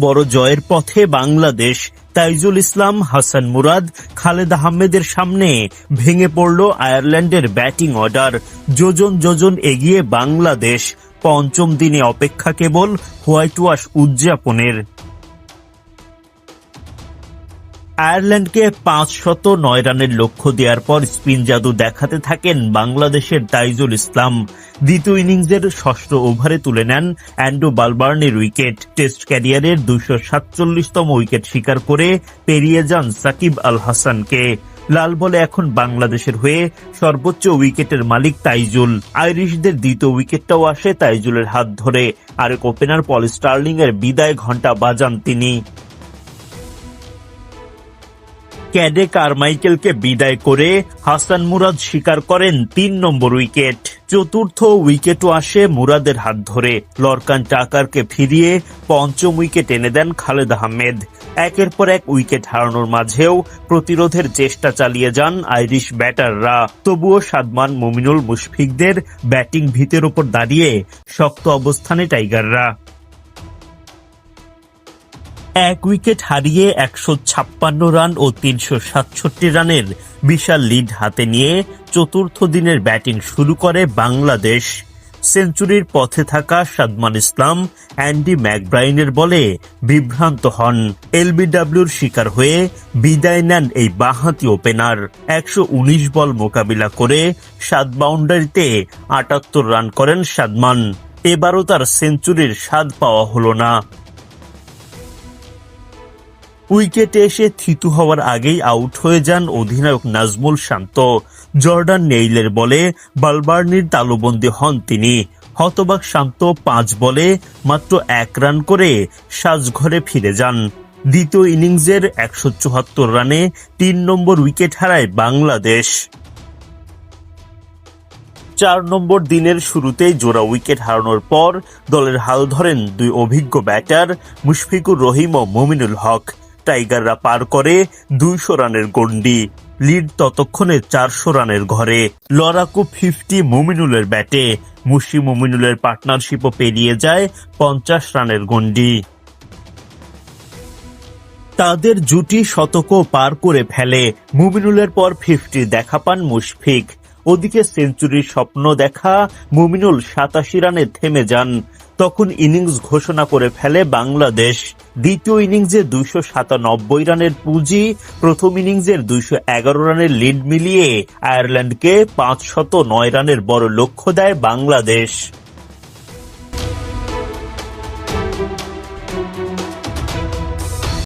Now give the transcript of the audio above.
বড় জয়ের পথে বাংলাদেশ, তাইজুল ইসলাম, হাসান মুরাদ, খালেদ আহমেদের সামনে ভেঙে পড়ল আয়ারল্যান্ডের ব্যাটিং অর্ডার। যোজন যোজন এগিয়ে বাংলাদেশ পঞ্চম দিনে অপেক্ষা কেবল হোয়াইট ওয়াশ উদযাপনের আয়ারল্যান্ডকে পাঁচ শত নয় রানের লক্ষ্য দেওয়ার পর স্পিন জাদু দেখাতে থাকেন বাংলাদেশের তাইজুল ইসলাম। দ্বিতীয় ইনিংসের ষষ্ঠ ওভারে তুলে নেন অ্যান্ড্রু বালবার্নের উইকেট। টেস্ট ক্যারিয়ারের দুইশো সাতচল্লিশতম উইকেট শিকার করে পেরিয়ে যান সাকিব আল হাসানকে। লাল বলে এখন বাংলাদেশের হয়ে সর্বোচ্চ উইকেটের মালিক তাইজুল। আইরিশদের দ্বিতীয় উইকেটটাও আসে তাইজুলের হাত ধরে। আরেক ওপেনার পল স্টার্লিং এর বিদায় ঘণ্টা বাজান তিনি। ক্যাডে কারমাইকেলকে বিদায় করে হাসান মুরাদ স্বীকার করেন তিন নম্বর উইকেট। চতুর্থ উইকেটও আসে মুরাদের হাত ধরে। লরকান টাকারকে ফিরিয়ে পঞ্চম উইকেট এনে দেন খালেদ আহমেদ। একের পর এক উইকেট হারানোর মাঝেও প্রতিরোধের চেষ্টা চালিয়ে যান আইরিশ ব্যাটাররা। তবুও সাদমান, মুমিনুল, মুশফিকদের ব্যাটিং ভিতের ওপর দাঁড়িয়ে শক্ত অবস্থানে টাইগাররা। এক উইকেট হারিয়ে একশো ছাপ্পান্ন রান ও তিনশো সাতষট্টি রানের বিশাল লিড হাতে নিয়ে চতুর্থ দিনের ব্যাটিং শুরু করে বাংলাদেশ। সেঞ্চুরির পথে থাকা সাদমান ইসলাম, অ্যান্ডি ম্যাকব্রাইনের বলে বিভ্রান্ত হন। এলবিডব্লিউর শিকার হয়ে বিদায় নেন এই বাঁহাতি ওপেনার। একশো উনিশ বল মোকাবিলা করে সাত বাউন্ডারিতে আটাত্তর রান করেন সাদমান। এবারও তার সেঞ্চুরির স্বাদ পাওয়া হলো না। উইকেটে এসে থিতু হওয়ার আগেই আউট হয়ে যান অধিনায়ক নাজমুল শান্ত। জর্ডান নেইলের বলে বালবার্নির তালুবন্দী হন তিনি। হতবাক শান্ত পাঁচ বলে মাত্র এক রান করে সাজঘরে ফিরে যান। দ্বিতীয় ইনিংসের একশো চুয়াত্তর রানে তিন নম্বর উইকেট হারায় বাংলাদেশ। চার নম্বর দিনের শুরুতেই জোড়া উইকেট হারানোর পর দলের হাল ধরেন দুই অভিজ্ঞ ব্যাটার মুশফিকুর রহিম ও মুমিনুল হক। টাইগাররা পার করে দুইশো রানের গন্ডি লিড ততক্ষণে চারশো রানের ঘরে। লড়াকু ফিফটি মুমিনুলের ব্যাটে মুশি মুমিনুলের পার্টনারশিপও পেরিয়ে যায় পঞ্চাশ রানের গন্ডি তাদের জুটি শতকও পার করে ফেলে। মুমিনুলের পর ফিফটি দেখা পান মুশফিক। ওদিকে সেঞ্চুরির স্বপ্ন দেখা মুমিনুল সাতাশি রানে থেমে যান। তখন ইনিংস ঘোষণা করে ফেলে বাংলাদেশ। দ্বিতীয় ইনিংসে দুইশো সাতানব্বই রানের পুঁজি, প্রথম ইনিংসের দুইশো এগারো রানের লিড মিলিয়ে আয়ারল্যান্ডকে পাঁচশত নয় রানের বড় লক্ষ্য দেয় বাংলাদেশ।